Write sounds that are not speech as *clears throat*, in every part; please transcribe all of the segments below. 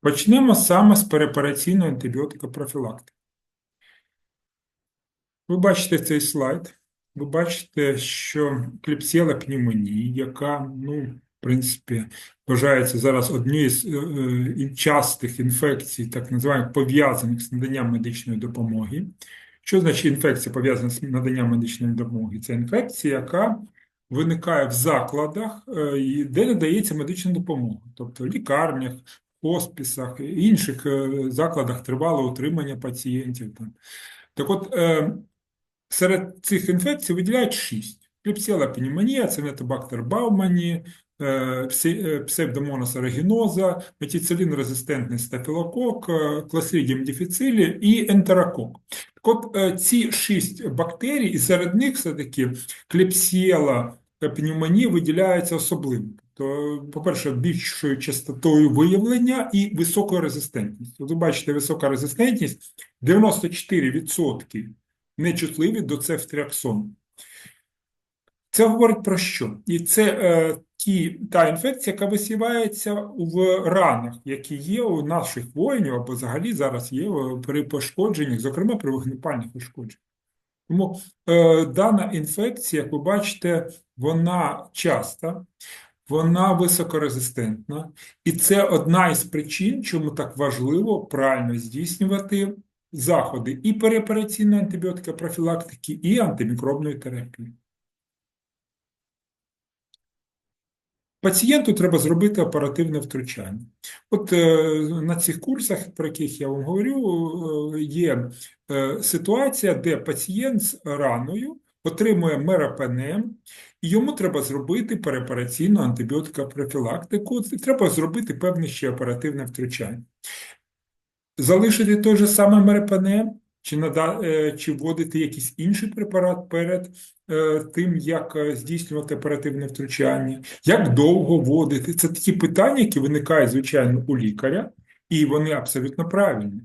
Почнемо саме з перепараційної антибіотикопрофілактики. Ви бачите цей слайд. Ви бачите, що кліпсіела пневмонії, яка, ну, в принципі, вважається зараз однією з е, е, частих інфекцій, так називаємо пов'язаних з наданням медичної допомоги. Що значить інфекція пов'язана з наданням медичної допомоги? Це інфекція, яка виникає в закладах, е, де надається медична допомога, тобто в лікарнях, хоспісах, інших е, закладах тривалого утримання пацієнтів. Так от, е, серед цих інфекцій виділяють шість. Кліпсіела пневмонія, цинетобактер Баумані, е, псевдомонас арагіноза, метіцилін-резистентний стафілокок, е, кластридіум і ентерокок. Так от, ці шість бактерій, і серед них все-таки кліпсіела пневмонії виділяється особливо. То, по-перше, більшою частотою виявлення і високою резистентністю. Ви бачите, висока резистентність 94% нечутливі до цефтріаксону. Це говорить про що? І це е, ті, та інфекція, яка висівається в ранах, які є у наших воїнів, або взагалі зараз є е, при пошкодженнях, зокрема при вогнепальних пошкодженнях. Тому е, дана інфекція, як ви бачите, вона часта, вона високорезистентна, і це одна із причин, чому так важливо правильно здійснювати заходи і переопераційної антибіотикопрофілактики, і антимікробної терапії. Пацієнту треба зробити оперативне втручання. От е, на цих курсах, про яких я вам говорю, е, є е, ситуація, де пацієнт з раною отримує мерапенем, йому треба зробити переопераційну антибіотикопрофілактику, треба зробити певне ще оперативне втручання. Залишити той же самий мерапенем, чи, нада, е, чи вводити якийсь інший препарат перед е, тим, як е, здійснювати оперативне втручання, як довго вводити. Це такі питання, які виникають, звичайно, у лікаря, і вони абсолютно правильні.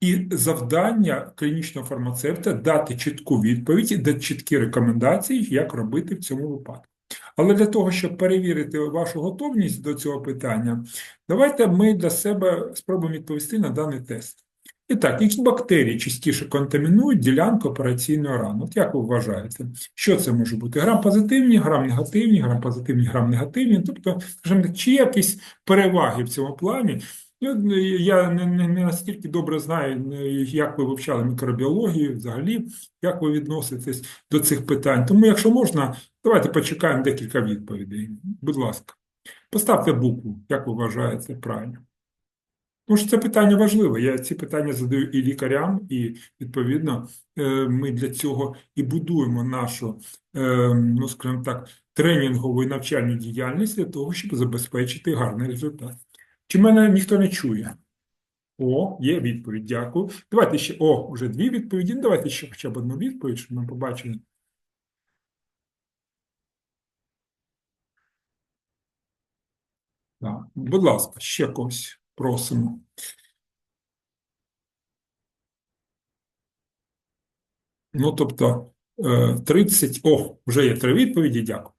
І завдання клінічного фармацевта дати чітку відповідь, дати чіткі рекомендації, як робити в цьому випадку. Але для того, щоб перевірити вашу готовність до цього питання, давайте ми для себе спробуємо відповісти на даний тест. І так, які бактерії частіше контамінують ділянку операційної рани? От як ви вважаєте, що це може бути? Грам-позитивні, грам-негативні, грам-позитивні, грам-негативні? Тобто, скажімо чи якісь переваги в цьому плані? Я не, не, не настільки добре знаю, як ви вивчали мікробіологію, взагалі, як ви відноситесь до цих питань. Тому, якщо можна, давайте почекаємо декілька відповідей. Будь ласка, поставте букву, як ви вважаєте правильно. Тому що це питання важливе. Я ці питання задаю і лікарям, і відповідно е, ми для цього і будуємо нашу, е, ну скажімо так, тренінгову і навчальну діяльність для того, щоб забезпечити гарний результат. Чи мене ніхто не чує? О, є відповідь, дякую. Давайте ще, о, вже дві відповіді. Ну, Давайте ще хоча б одну відповідь, щоб ми побачили. Так, будь ласка, ще когось просимо. Ну, тобто, е, 30, о, вже є три відповіді, дякую.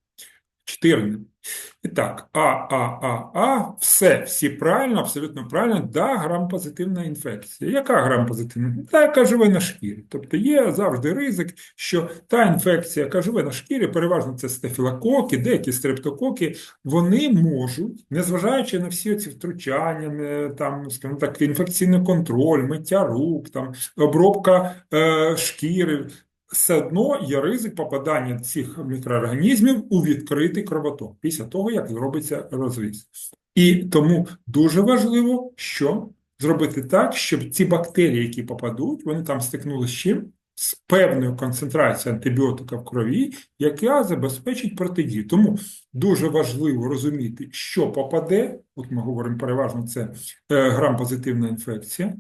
14. І так, А, А, А, А, все, всі правильно, абсолютно правильно, да, грам-позитивна інфекція. Яка грам-позитивна? Та, яка живе на шкірі. Тобто є завжди ризик, що та інфекція, яка живе на шкірі, переважно це стафілококи, деякі стрептококи, вони можуть, незважаючи на всі ці втручання, там, скажімо так, інфекційний контроль, миття рук, там, обробка е, шкіри, все одно є ризик попадання цих мікроорганізмів у відкритий кровоток після того, як зробиться розріз. І тому дуже важливо, що зробити так, щоб ці бактерії, які попадуть, вони там стикнулися з чим? З певною концентрацією антибіотика в крові, яка забезпечить протидію. Тому дуже важливо розуміти, що попаде. От ми говоримо переважно, це е, грам-позитивна інфекція.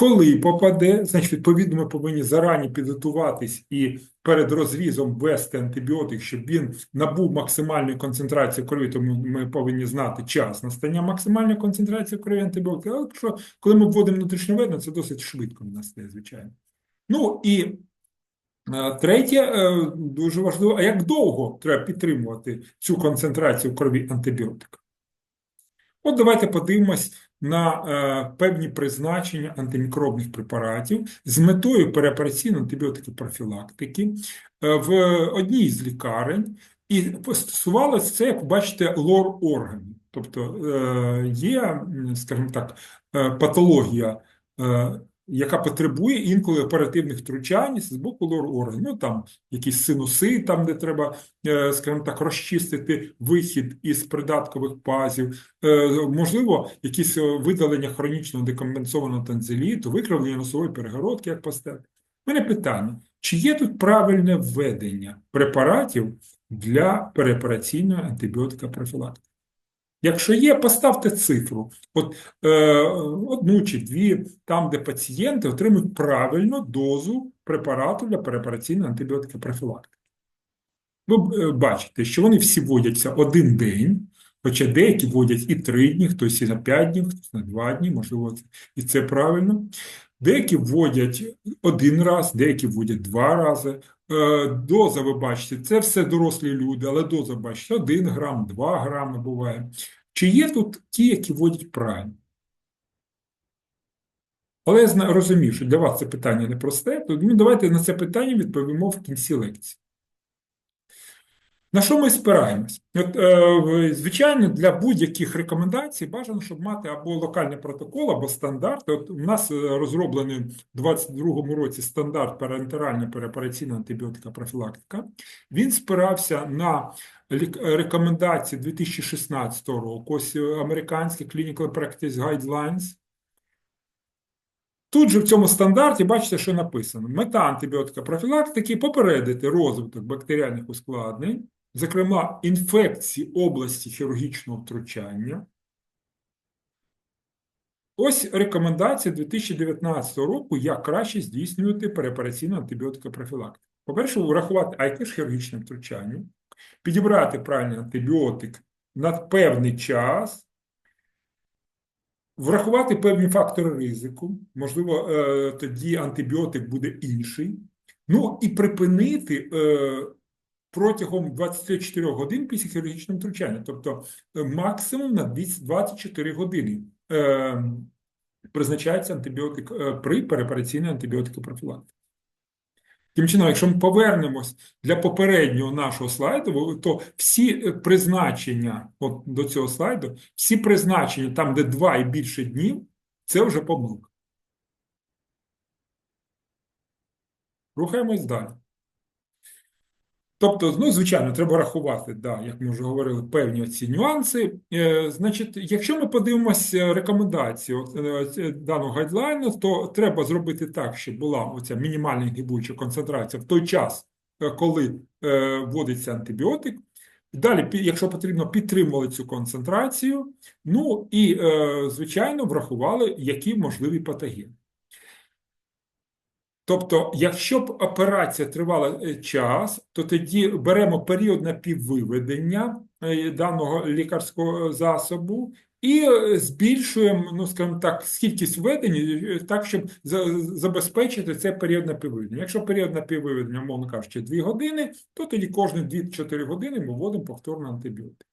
Коли попаде, значить, відповідно, ми повинні зарані підготуватись і перед розрізом ввести антибіотик, щоб він набув максимальної концентрації крові, тому ми повинні знати час настання максимальної концентрації крові антибіотика. Але якщо коли ми вводимо внутрішньовенно, це досить швидко в нас стає, звичайно. Ну і е, третє, е, дуже важливо, а як довго треба підтримувати цю концентрацію крові антибіотика? От давайте подивимось на е, певні призначення антимікробних препаратів з метою переопераційної антибіотикопрофілактики е, в одній з лікарень, і стосувалося це, як бачите, лор органів. Тобто е, є, скажімо так, патологія, яка потребує інколи оперативних втручань з боку органів. Ну, там якісь синуси, там, де треба, е, скажімо так, розчистити вихід із придаткових пазів, е, можливо, якісь е, видалення хронічного декомпенсованого танзеліту, викривлення носової перегородки, як постати. У мене питання: чи є тут правильне введення препаратів для переопераційної антибіотикопрофілактики? Якщо є, поставте цифру, от е, одну чи дві, там, де пацієнти отримують правильну дозу препарату для переопераційної антибіотикопрофілактики. Ви е, бачите, що вони всі вводяться один день, хоча деякі вводять і три дні, хтось і на п'ять днів, хтось на два дні, можливо, і це правильно. Деякі вводять один раз, деякі вводять два рази. Е, Доза, ви бачите, це все дорослі люди, але доза, бачите, 1 грам, 2 грами буває. Чи є тут ті, які водять правильно? Але я розумію, що для вас це питання непросте, тому давайте на це питання відповімо в кінці лекції. На що ми спираємось? От, е, звичайно, для будь-яких рекомендацій бажано, щоб мати або локальний протокол, або стандарт. От у нас е, розроблений у 2022 році стандарт парентеральна переопераційна антибіотика профілактика. Він спирався на рекомендації 2016 року, ось е, американські Clinical Practice Guidelines. Тут же в цьому стандарті бачите, що написано: мета антибіотика профілактики попередити розвиток бактеріальних ускладнень, зокрема інфекції області хірургічного втручання. Ось рекомендація 2019 року, як краще здійснювати переопераційну антибіотикопрофілактику. По-перше, врахувати, а яке ж хірургічне втручання, підібрати правильний антибіотик на певний час, Врахувати певні фактори ризику, можливо, е, тоді антибіотик буде інший. Ну і припинити е, протягом 24 годин після хірургічного втручання, тобто е, максимум на 24 години е, призначається антибіотик е, при переопераційній антибіотикопрофілактиці. Тим чином, якщо ми повернемось для попереднього нашого слайду, то всі призначення, от до цього слайду, всі призначення там, де два і більше днів, це вже помилка. Рухаємось далі. Тобто, ну, звичайно, треба рахувати, да, як ми вже говорили, певні ці нюанси. Е, значить, якщо ми подивимося рекомендації от, е, даного гайдлайну, то треба зробити так, щоб була оця мінімальна інгібуюча концентрація в той час, е, коли е, вводиться антибіотик. Далі, якщо потрібно, підтримували цю концентрацію, ну і, е, звичайно, врахували, які можливі патогени. Тобто, якщо б операція тривала е, час, то тоді беремо період напіввиведення е, даного лікарського засобу і е, збільшуємо, ну скажімо так, кількість введень так, щоб забезпечити цей період напіввиведення. Якщо період напіввиведення, умовно кажучи, 2 години, то тоді кожні 2-4 години ми вводимо повторно антибіотик.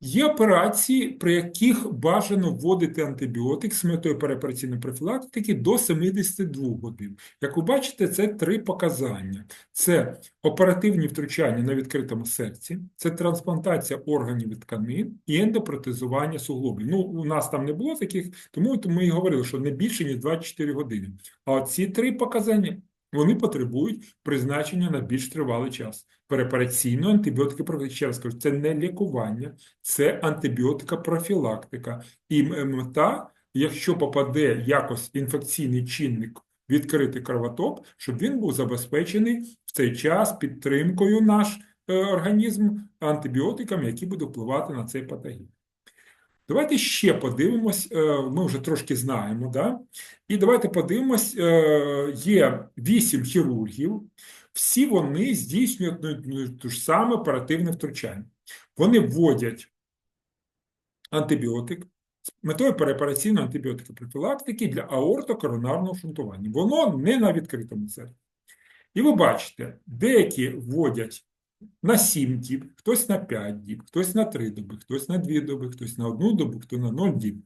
Є операції, при яких бажано вводити антибіотик з метою переопераційної профілактики до 72 годин. Як ви бачите, це три показання: це оперативні втручання на відкритому серці, це трансплантація органів і тканин і ендопротезування суглобів. Ну, у нас там не було таких, тому ми і говорили, що не більше ніж 24 години. А ці три показання вони потребують призначення на більш тривалий час. Переопераційної антибіотики профілактики, ще раз кажу, це не лікування, це антибіотика профілактика. І мета, якщо попаде якось інфекційний чинник відкритий кровоток, щоб він був забезпечений в цей час підтримкою наш е, організм антибіотиками, які будуть впливати на цей патоген. Давайте ще подивимось, е, ми вже трошки знаємо, да? І давайте подивимось, е, є вісім хірургів, всі вони здійснюють те ж саме оперативне втручання. Вони вводять антибіотик з метою переопераційної антибіотикопрофілактики для аортокоронарного шунтування. Воно не на відкритому серці. І ви бачите, деякі вводять на 7 діб, хтось на 5 діб, хтось на 3 доби, хтось на 2 доби, хтось на 1 добу, хто на 0 діб,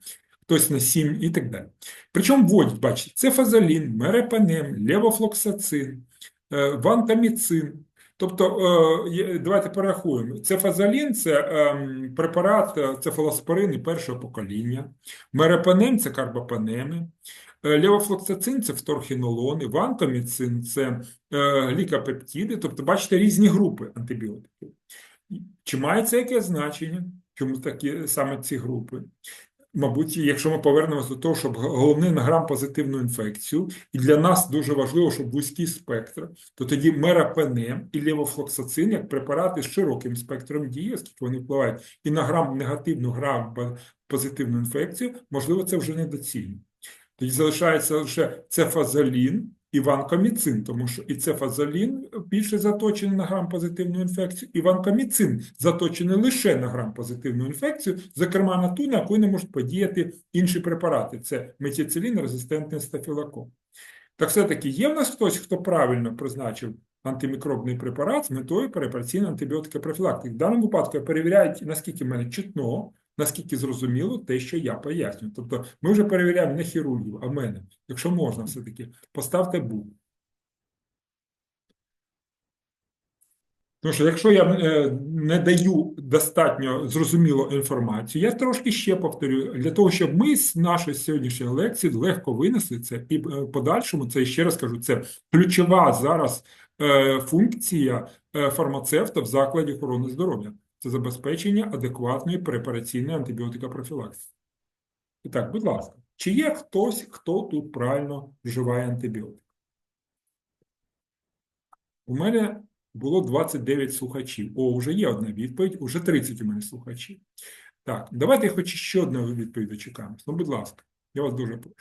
хтось на 7 і так далі. Причому вводять, бачите, цефазолін, мерепанем, левофлоксацин, е, вантаміцин. Тобто, е, давайте порахуємо. Цефазолін – це ем, препарат е, цефалоспорини першого покоління, мерепанем – це карбапанеми, Е, Левофлоксацин – це фторхінолони, вантоміцин – це е, тобто, бачите, різні групи антибіотиків. Чи має це яке значення? Чому такі саме ці групи? Мабуть, якщо ми повернемося до того, щоб головне на грам-позитивну інфекцію, і для нас дуже важливо, щоб вузький спектр, то тоді мерапенем і левофлоксацин як препарати з широким спектром дії, оскільки вони впливають і на грам-негативну, грам-позитивну інфекцію, можливо, це вже недоцільно. Тоді залишається лише цефазолін і ванкоміцин, тому що і цефазолін більше заточений на грам-позитивну інфекцію, і ванкоміцин заточений лише на грам-позитивну інфекцію, зокрема на ту, на яку не можуть подіяти інші препарати. Це метіцилін, резистентний стафілокок. Так все-таки є в нас хтось, хто правильно призначив антимікробний препарат з метою перепраційної антибіотики профілактики. В даному випадку перевіряють, наскільки в мене чутно, наскільки зрозуміло те, що я пояснюю. Тобто ми вже перевіряємо не хірургів, а мене. Якщо можна все-таки, поставте букву. Тому що якщо я е, не даю достатньо зрозумілу інформацію, я трошки ще повторю, для того, щоб ми з нашої сьогоднішньої лекції легко винесли це і е, подальшому, це ще раз кажу, це ключова зараз е, функція фармацевта в закладі охорони здоров'я. Це забезпечення адекватної препараційної антибіотикопрофілактики. І так, будь ласка, чи є хтось, хто тут правильно вживає антибіотик? У мене було 29 слухачів. О, вже є одна відповідь, уже 30 у мене слухачів. Так, давайте хоч ще одну відповідь дочекаємось. Ну, будь ласка, я вас дуже прошу.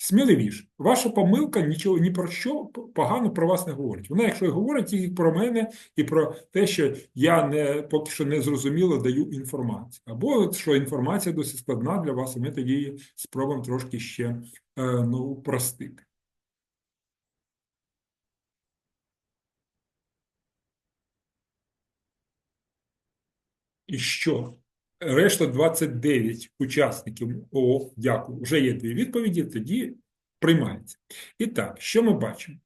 Сміливіше, ваша помилка нічого ні про що погано про вас не говорить. Вона, якщо говорить, тільки про мене і про те, що я не поки що не зрозуміло даю інформацію. Або що інформація досить складна для вас, і ми тоді спробуємо трошки ще е, ну, упростити. І що? Решта 29 учасників. О, дякую. Вже є дві відповіді, тоді приймається. І так, що ми бачимо?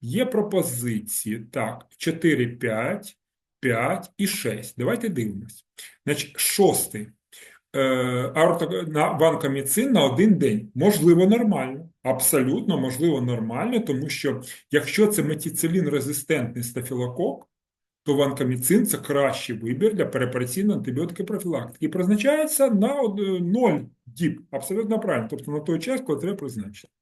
Є пропозиції. Так, 4, 5, 5 і 6. Давайте дивимось. Значить, шостий. Е, ванкоміцин на один день. Можливо, нормально. Абсолютно можливо нормально, тому що якщо це метіцилін-резистентний стафілокок, то ванкоміцин – це кращий вибір для перепараційної антибіотики профілактики. І призначається на 0 діб. Абсолютно правильно. Тобто на той час, коли треба призначити.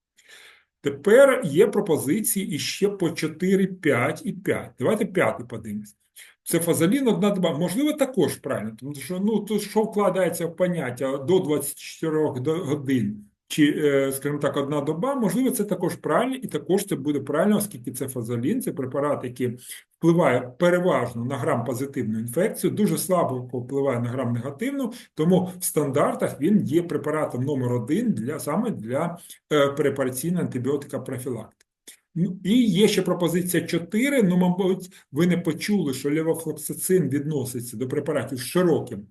Тепер є пропозиції іще по 4, 5 і 5. Давайте п'ятий подивимось. Це фазолін одна доба. Можливо, також правильно, тому що ну, тут що вкладається в поняття до 24 годин, чи, е, скажімо так, одна доба, можливо, це також правильно, і також це буде правильно, оскільки це фазолін, це препарат, який впливає переважно на грам-позитивну інфекцію, дуже слабо впливає на грам-негативну, тому в стандартах він є препаратом номер один для, саме для е, перепараційної антибіотика профілактики. Ну, і є ще пропозиція 4, ну, мабуть, ви не почули, що левофлоксацин відноситься до препаратів з широким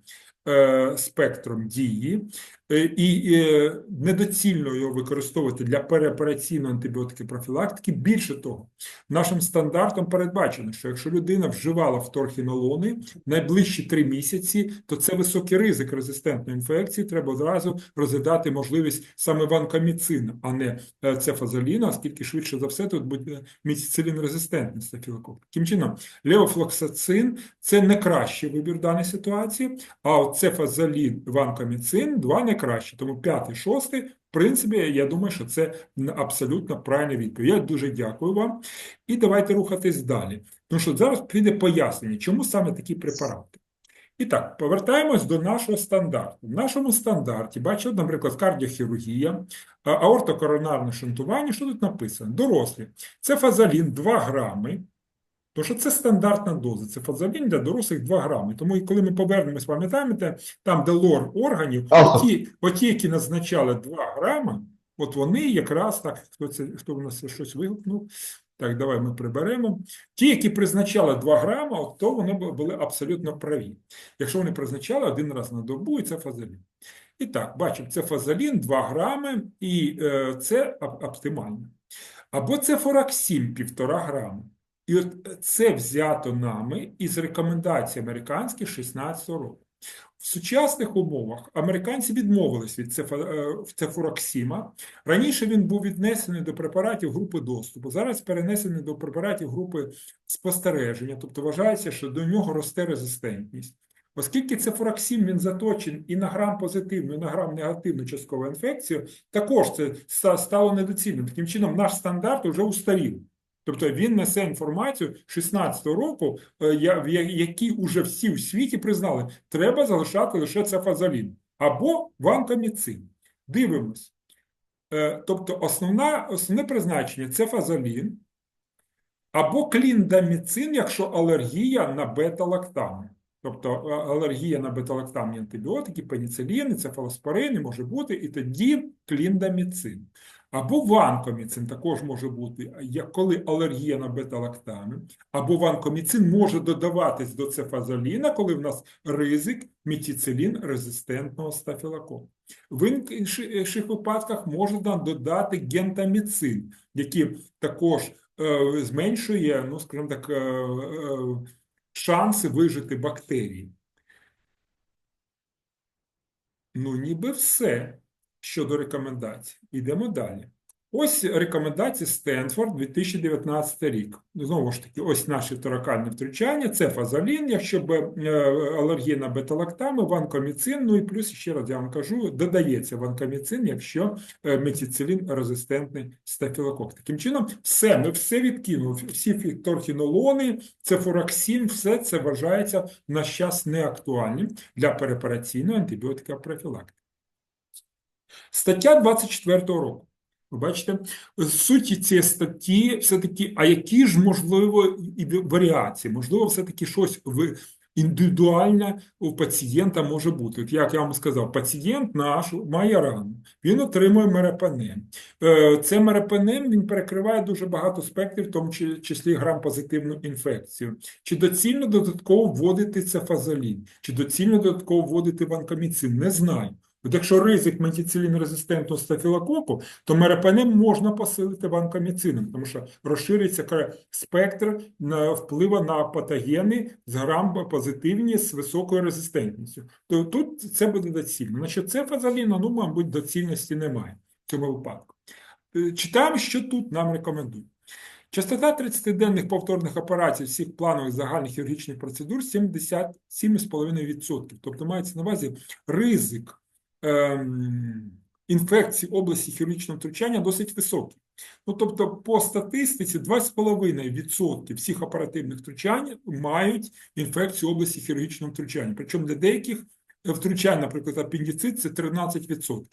е, спектром дії, і е, недоцільно його використовувати для переопераційної антибіотики профілактики. Більше того, нашим стандартом передбачено, що якщо людина вживала вторхінолони найближчі 3 місяці, то це високий ризик резистентної інфекції, треба одразу розглядати можливість саме ванкоміцину, а не е, цефазоліна, оскільки швидше за все тут буде міцицилін-резистентний стафілокок. Таким чином, леофлоксацин – це не кращий вибір в даній ситуації, а от цефазолін, ванкоміцин – два найкращі. Тому п'ятий, шостий, в принципі, я думаю, що це абсолютно правильна відповідь. Я дуже дякую вам. І давайте рухатись далі. Тому що зараз піде пояснення, чому саме такі препарати. І так, повертаємось до нашого стандарту. В нашому стандарті, бачите, наприклад, кардіохірургія, аортокоронарне шунтування, що тут написано? Дорослі. Це фазолін 2 грами, тому що це стандартна доза. Це фазолін для дорослих 2 грами. Тому і коли ми повернемось, пам'ятаєте, там, де лор органів, Ага. оті, оті, які назначали 2 грами, от вони якраз так, хто це, хто в нас щось вигукнув, Так, давай ми приберемо. Ті, які призначали 2 грама, от то вони були абсолютно праві. Якщо вони призначали один раз на добу, і це фазолін. І так, бачимо, це фазолін 2 грами, і е, це оптимально. Або це фораксін 1,5 грама. І от це взято нами із рекомендацій американських 16 року. В сучасних умовах американці відмовились від цефа- е. Раніше він був віднесений до препаратів групи доступу, зараз перенесений до препаратів групи спостереження, тобто вважається, що до нього росте резистентність. Оскільки цефуроксим він заточений і на грам позитивну, і на грам негативну часткову інфекцію, також це стало недоцільним. Таким чином, наш стандарт вже устарів. Тобто він несе інформацію 16-го року, е, які уже всі в світі признали, треба залишати лише цефазолін або ванкоміцин. Дивимось. Е, Тобто основна, основне призначення це фазолін або кліндаміцин, якщо алергія на бета-лактами. Тобто алергія на бета-лактамні антибіотики, пеніцилін, цефалоспорин може бути, і тоді кліндаміцин. Або ванкоміцин також може бути, коли алергія на бета-лактами, або ванкоміцин може додаватись до цефазоліна, коли в нас ризик метіцилін резистентного стафілококу. В інших випадках можна додати гентаміцин, який також е, зменшує, ну, скажімо так, е, е, шанси вижити бактерії. Ну, ніби все щодо рекомендацій. Йдемо далі. Ось рекомендації Стенфорд 2019 рік. Знову ж таки, ось наші торакальні втручання. Це фазолін, якщо б е, алергія на бета-лактами, ванкоміцин, ну і плюс, ще раз я вам кажу, додається ванкоміцин, якщо е, метіцилін резистентний стафілокок. Таким чином, все, ми все відкинули. Всі фікторхінолони, цефураксин, все це вважається на час неактуальним для перепараційної антибіотика профілактики. Стаття 24 року. Ви бачите, суті цієї статті все-таки, а які ж можливо і варіації? Можливо, все-таки щось в індивідуальне у пацієнта може бути. От як я вам сказав, пацієнт наш має рану, він отримує мерепанем. Е, Це мерепанем він перекриває дуже багато спектрів, в тому числі грам-позитивну інфекцію. Чи доцільно додатково вводити цефазолін, чи доцільно додатково вводити ванкоміцин? Не знаю. От якщо ризик метіцилін-резистентного стафілококу, то мерепанем можна посилити ванкоміцином, тому що розширюється спектр впливу на патогени з грам-позитивні з високою резистентністю. То тут це буде доцільно. Значить, це фазоліна, ну, мабуть, доцільності немає в цьому випадку. Е, Читаємо, що тут нам рекомендують. Частота 30-денних повторних операцій всіх планових загальних хірургічних процедур 77,5%. Тобто мається на увазі ризик інфекцій області хірургічного втручання досить високий. Ну, тобто, по статистиці 2,5% всіх оперативних втручань мають інфекцію області хірургічного втручання. Причому для деяких втручань, наприклад, апендицит, це 13%.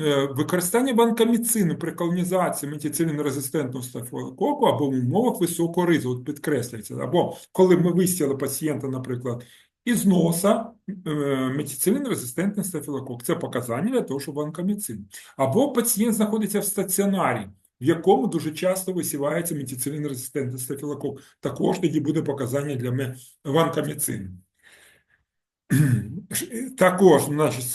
Е, Використання ванкоміцину при колонізації метіцилін-резистентного стафілококу або в умовах високого ризику, підкреслюється, або коли ми висіяли пацієнта, наприклад, із носа е, метіцилін-резистентний стафілокок. Це показання для того, щоб ванкоміцин. Або пацієнт знаходиться в стаціонарі, в якому дуже часто висівається метіцилін-резистентний стафілокок. Також тоді буде показання для ванкоміцину. *clears throat* Також, значить,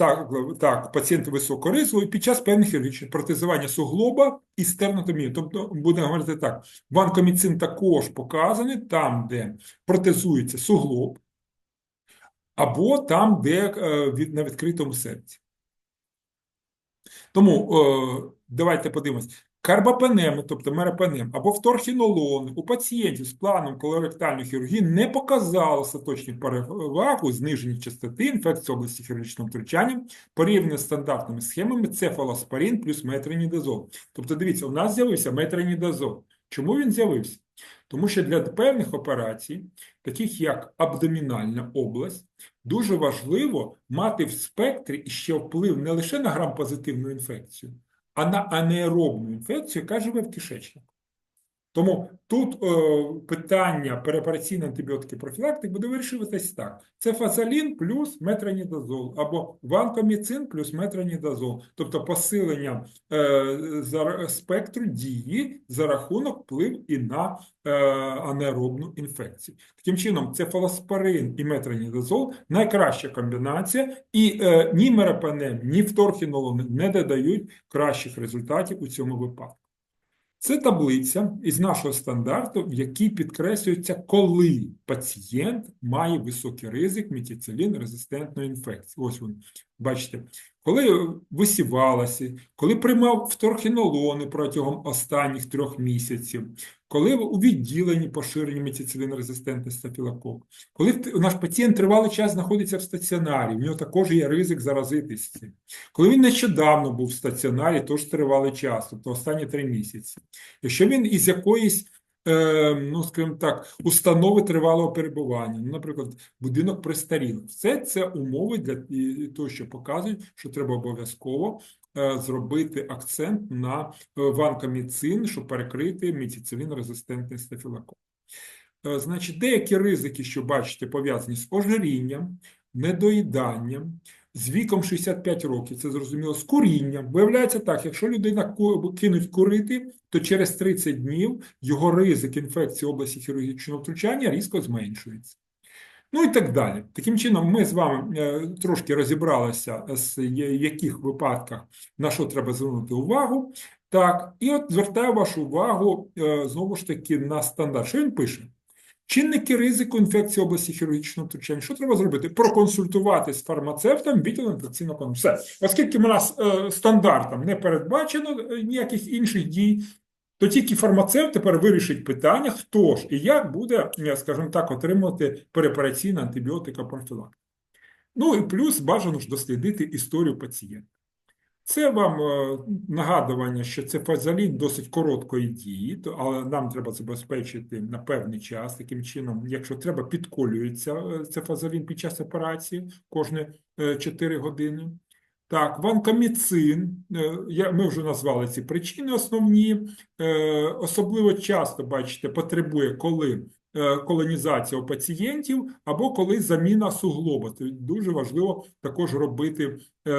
так, пацієнти високого ризику під час певних хірургічних протезування суглоба і стернотомії. Тобто, будемо говорити так, ванкоміцин також показаний там, де протезується суглоб, або там, де е, на відкритому серці. Тому е, давайте подивимось. Карбапенеми, тобто мерапенем, або вторхінолони у пацієнтів з планом колоректальної хірургії не показали остаточну перевагу зниження частоти інфекції області хірургічного втручання порівняно з стандартними схемами цефалоспорин плюс метронідазол. Тобто, дивіться, у нас з'явився метронідазол. Чому він з'явився? Тому що для певних операцій, таких як абдомінальна область, дуже важливо мати в спектрі ще вплив не лише на грам-позитивну інфекцію, а на анаеробну інфекцію, яка живе в кишечнику. Тому тут е, питання переопераційної антибіотики профілактики буде вирішуватись так: це фазалін плюс метронідазол або ванкоміцин плюс метронідазол, тобто посилення е, за, спектру дії за рахунок вплив і на е, анеробну інфекцію. Таким чином, це фолоспорин і метронідазол найкраща комбінація, і е, ні мерапанем, ні вторхінолон не додають кращих результатів у цьому випадку. Це таблиця із нашого стандарту, в якій підкреслюється, коли пацієнт має високий ризик метіцилін резистентної інфекції. Ось він, бачите, коли висівалася, коли приймав вторхінолони протягом останніх трьох місяців, коли у відділенні поширені метіцилін-резистентний стафілокок, коли наш пацієнт тривалий час знаходиться в стаціонарі, в нього також є ризик заразитись цим. Коли він нещодавно був в стаціонарі, тож тривалий час, тобто останні три місяці. Якщо він із якоїсь Е, ну, скажімо так, установи тривалого перебування, ну, наприклад, будинок престарілих. Все це умови для того, що показують, що треба обов'язково зробити акцент на е, ванкоміцин, щоб перекрити міціцилін-резистентний стафілокок. Значить, деякі ризики, що бачите, пов'язані з ожирінням, недоїданням, з віком 65 років, це зрозуміло, з курінням. Виявляється так, якщо людина кинуть курити, то через 30 днів його ризик інфекції області хірургічного втручання різко зменшується. Ну і так далі. Таким чином, ми з вами е, трошки розібралися, з яких випадках на що треба звернути увагу. Так, і от звертаю вашу увагу е, знову ж таки на стандарт. Що він пише? Чинники ризику інфекції області хірургічного втручання. Що треба зробити? Проконсультувати з фармацевтом відділом інфекційного. Все. Оскільки у нас е, стандартом не передбачено е, ніяких інших дій, то тільки фармацевт тепер вирішить питання, хто ж і як буде, е, скажімо так, отримувати переопераційна антибіотика профілактика. Ну і плюс бажано ж дослідити історію пацієнта. Це вам е, нагадування, що це фазалін досить короткої дії, але нам треба забезпечити на певний час. Таким чином, якщо треба, підколюється е, це фазалін під час операції кожні 4 години. Так, ванкоміцин, ми вже назвали ці причини основні, особливо часто, бачите, потребує, коли Е, колонізація у пацієнтів або коли заміна суглоба. Дуже важливо також робити е,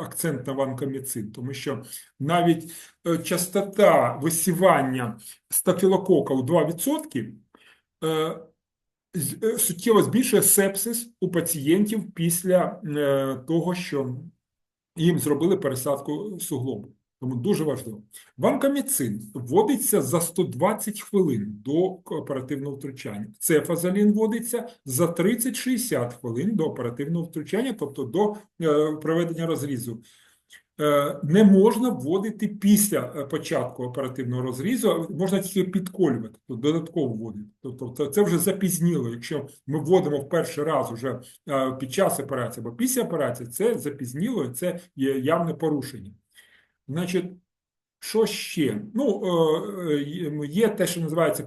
акцент на ванкоміцин, тому що навіть е, частота висівання стафілокока у 2% суттєво збільшує сепсис у пацієнтів після того, що їм зробили пересадку суглобу. Тому дуже важливо. Ванкоміцин вводиться за 120 хвилин до оперативного втручання. Цефазалін вводиться за 30-60 хвилин до оперативного втручання, тобто до е, проведення розрізу. Е, не можна вводити після е, початку оперативного розрізу, можна тільки підколювати, тобто додатково вводити. Тобто це вже запізніло. Якщо ми вводимо в перший раз вже е, під час операції або після операції, це запізніло, це є явне порушення. Значить, що ще? Ну, є те, що називається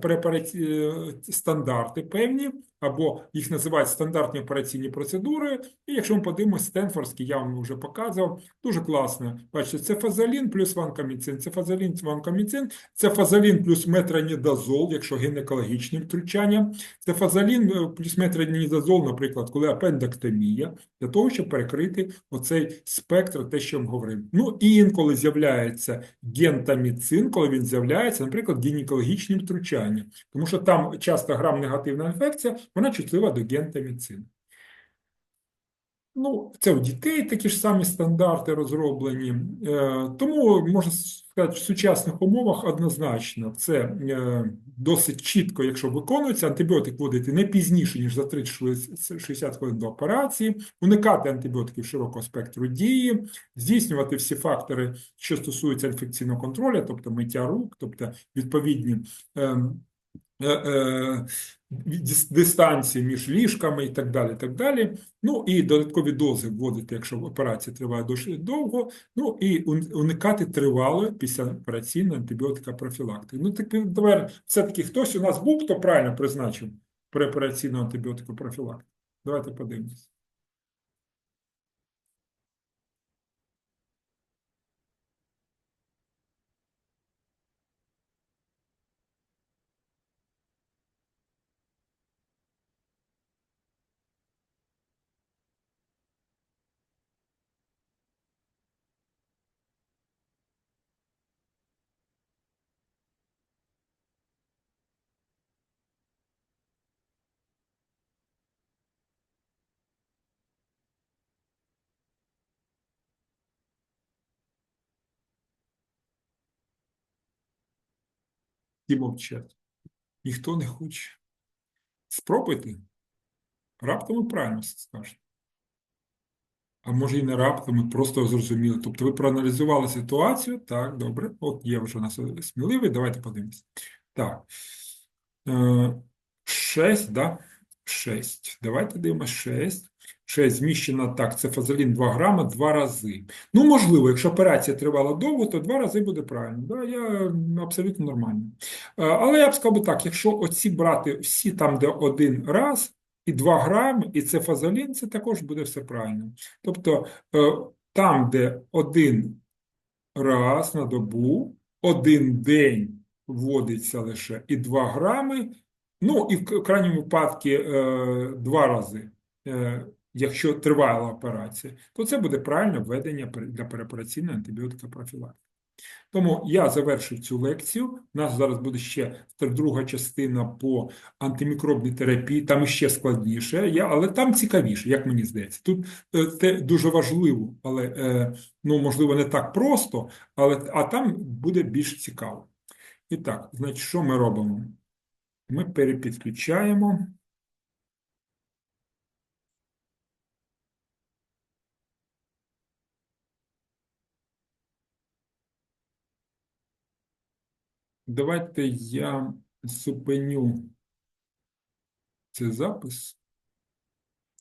стандарти певні, або їх називають стандартні операційні процедури. І якщо ми подивимося, Стенфордський, я вам вже показував, дуже класно. Бачите, це фазалін плюс ванкоміцин, це фазалін ванкоміцин, це фазалін плюс метронідазол, якщо гінекологічні втручання, це фазалін плюс метронідазол, наприклад, коли апендектомія, для того, щоб перекрити оцей спектр, те, що я вам. Ну і інколи з'являється гентаміцин, коли він з'являється, наприклад, гінекологічним втручанням, тому що там часто грам-негативна інфекція, вона чутлива до гентаміцину. Ну, це у дітей такі ж самі стандарти розроблені. Е, тому можна сказати, в сучасних умовах однозначно це е, досить чітко, якщо виконується, антибіотик вводити не пізніше, ніж за 30-60 хвилин до операції, уникати антибіотиків широкого спектру дії, здійснювати всі фактори, що стосуються інфекційного контролю, тобто миття рук, тобто відповідні. Дистанції між ліжками і так далі. так далі. Ну і додаткові дози вводити, якщо операція триває дуже довго, ну і уникати тривалої післяопераційної антибіотика профілактики. Ну так тепер все-таки хтось у нас був, хто правильно призначив преопераційну антибіотику профілактику. Давайте подивимось. Всі мовчать. Ніхто не хоче. Спробуйте. Раптом ви правильно все скажете. А може і не раптом, ми просто зрозуміли. Тобто ви проаналізували ситуацію. Так, добре. От є вже у нас сміливий. Давайте подивимось. Так. Е, 6, да? 6. Давайте дивимося 6. 6 зміщено так, це фазолін 2 грама два рази. Ну, можливо, якщо операція тривала довго, то два рази буде правильно. Да, я абсолютно нормально. Е, Але я б сказав би так, якщо оці брати всі там, де один раз, і 2 грами, і це фазолін, це також буде все правильно. Тобто е, там, де один раз на добу, один день вводиться лише і 2 грами, ну і в крайньому випадку е, два рази, якщо тривала операція, то це буде правильне введення для переопераційної антибіотикопрофілактики. Тому я завершив цю лекцію. У нас зараз буде ще друга частина по антимікробній терапії, там ще складніше, але там цікавіше, як мені здається. Тут е, те дуже важливо, але е, ну, можливо, не так просто, але а там буде більш цікаво. І так, значить, що ми робимо? Ми перепідключаємо. Давайте я зупиню цей запис.